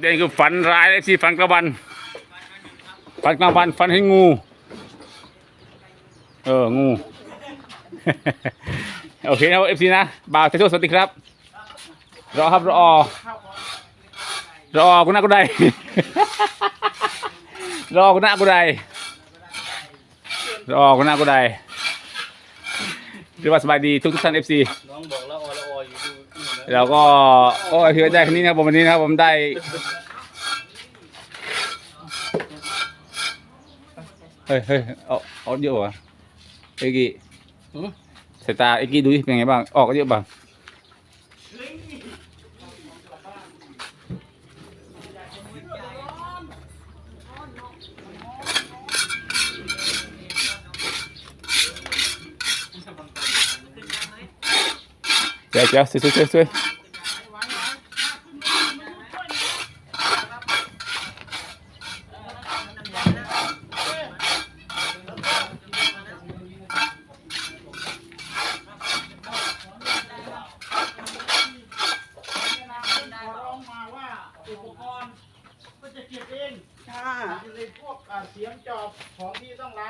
เด่นคือฝันร้ายเอฟซีฝันกลางวันฝันกลางวันฝันให้งู เอองู โอเคนะครับเอฟซีนะบ่าวเทโชสวัสดีครับ รอครับรอรอกูน่ากูได้ รอกูน่ากูได้รอกูน่ากูได้เรียกว่าสบายดีทุกทุกท่านเอฟซี แล้วก็โอ้ยถือได้คันนี้นะครับผมวันนี้นะครับผมได้เฮ้ยเฮ้ยเอาเอาเยอะวะเอ็กกี้สายตาเอ็กกี้ดูดิเป็นไงบ้างออกก็เยอะบ้าง เดี๋ยวเดี๋ยวสวยสวยสวยสวย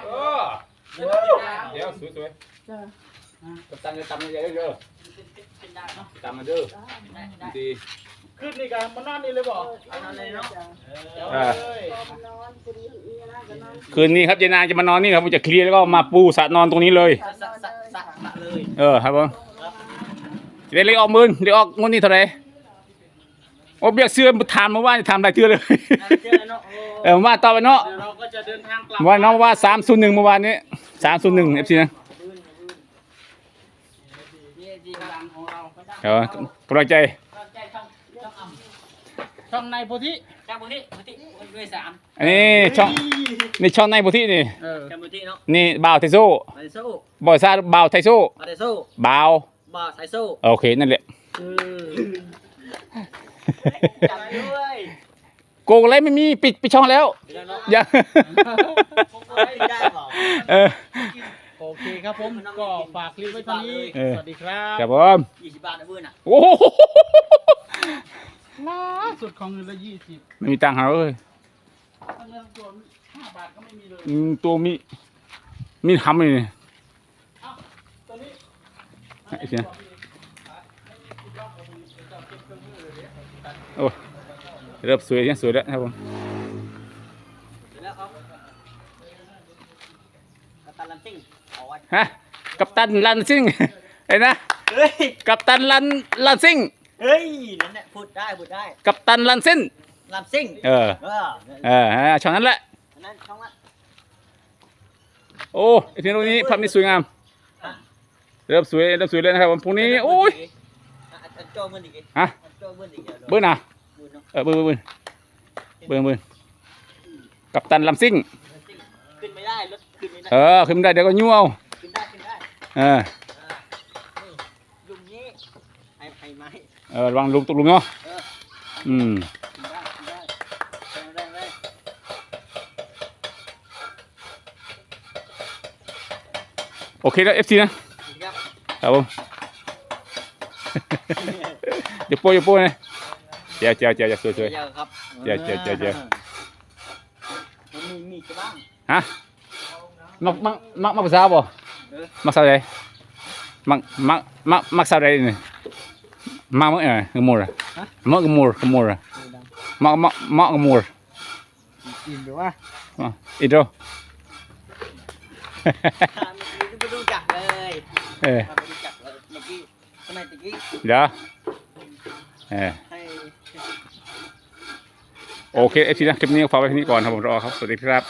เออเดี๋ยวสวยสวย กับตันจะตำเยอะเด้อตำมาเด้อดีขึ้นนี่กันมันนั่นนี่เลยบอกอันนั้นเลยเนาะเดี๋ยวอ่าเลยคืนนี้ครับเจนางจะมานอนนี่ครับผมจะเคลียร์แล้วก็มาปูสระนอนตรงนี้เลยสะสะสะสะสะเลยเออครับผมจะได้เลขออกหมื่นเลขออกงวดนี้เท่าไหร่โอ้เบียกเสื้อถามมาว่าจะทำได้เชื่อเลยเจอแล้วเนาะโอ้เออมาต่อไปเนาะเดี๋ยวเราก็จะเดินทางกลับว่าน้องว่าสามศูนย์หนึ่งเมื่อวานนี้สามศูนย์หนึ่งเอฟซีนะ นี่จีดังของเราก็ดังเออกำลังใจใจช่องช่องอ่ำช่องในโพธิช่องโพธิโพธิด้วยสามอันนี้ช่องนี่ช่องในบุที่นี่เออช่องโพธิเนาะนี่บ่าวไทโซ่มาเดโซ่บ่าวซาบ่าวไทโซ่มาเดโซ่บ่าวบาไซโซ่โอเคนั่นแหละอืมจับด้วยโกงอะไรไม่มีปิดปิดช่องแล้วเดี๋ยวเนาะยังได้เปล่าเออ โอเคครับผมก็ฝากคลิปไว้เท่านี้เออ สวัสดีครับครับผมยี่สิบบาทนะเพื่อนอะ โอ้โหล่าสุดของเงินละยี่สิบไม่มีตังค์หาเลยถ้าเงินส่วนห้าบาทก็ไม่มีเลยอืมตัวมีมีทำเลยนี่เอ้าตัวนี้ไอ้เสีย โอ้เริ่มสวยยังสวยแล้วครับผม เสร็จแล้วครับกัป ตันลันซิ่งเอาไว้ฮะกัปตันลันซิงไอ้นะเฮ้ยกัปตันลันลันซิงเฮ้ยนั่นแหละพูดได้พูดได้กัปตันลันซินลันซิ่งเออเออเออฮะช่องนั้นแหละอันนั้นช่องละโอ้ไอ้เพียงตรงนี้ภาพนี้สวยงามเริ่มสวยเริ่มสวยเลยนะครับผมพรุ่งนี้โอ้ยอันโจมือดิกฮะอันโจมือดิกเบิ้ลน่ะมือเนาะเออเบิ้ลเบิ้ลเบิ้ลเบิ้ลกัปตันลันซิง เออขึ้นไม่ได้เดี๋ยวก็ยั่วเอาขึ้นได้ขึ้นได้เออนี่ลุงนี้ให้ให้ไม้เออระวังลุงตกลุงเนาะเอออืมขึ้นได้ขึ้นได้แรงแรงแรงโอเคแล้วเอฟซีนะครับครับผมเดี๋ยวโป้ยเดี๋ยวโป้ยนะเจ้าเจ้าเจ้าเจ้าสวยสวยเดี๋ยวครับเดี๋ยวเดี๋ยวเดี๋ยวเดี๋ยวมันมีมีจะบ้างฮะ มักมักมักมักภาษาบ่เออมักสาวใดมักมักมักมักสาวใดนี่มักมักเออกระมูระมักกระมูระกระมูระมักมักมักกระมูระกินหรือว่าอะอีโดไม่รู้จักเลยเออไม่รู้จักเลยเมื่อกี้ทำไมตะกี้เดี๋ยวเออให้โอเคเอฟซีนะคลิปนี้ก็ฝากไว้ที่นี่ก่อนครับผมรอครับ สวัสดีครับ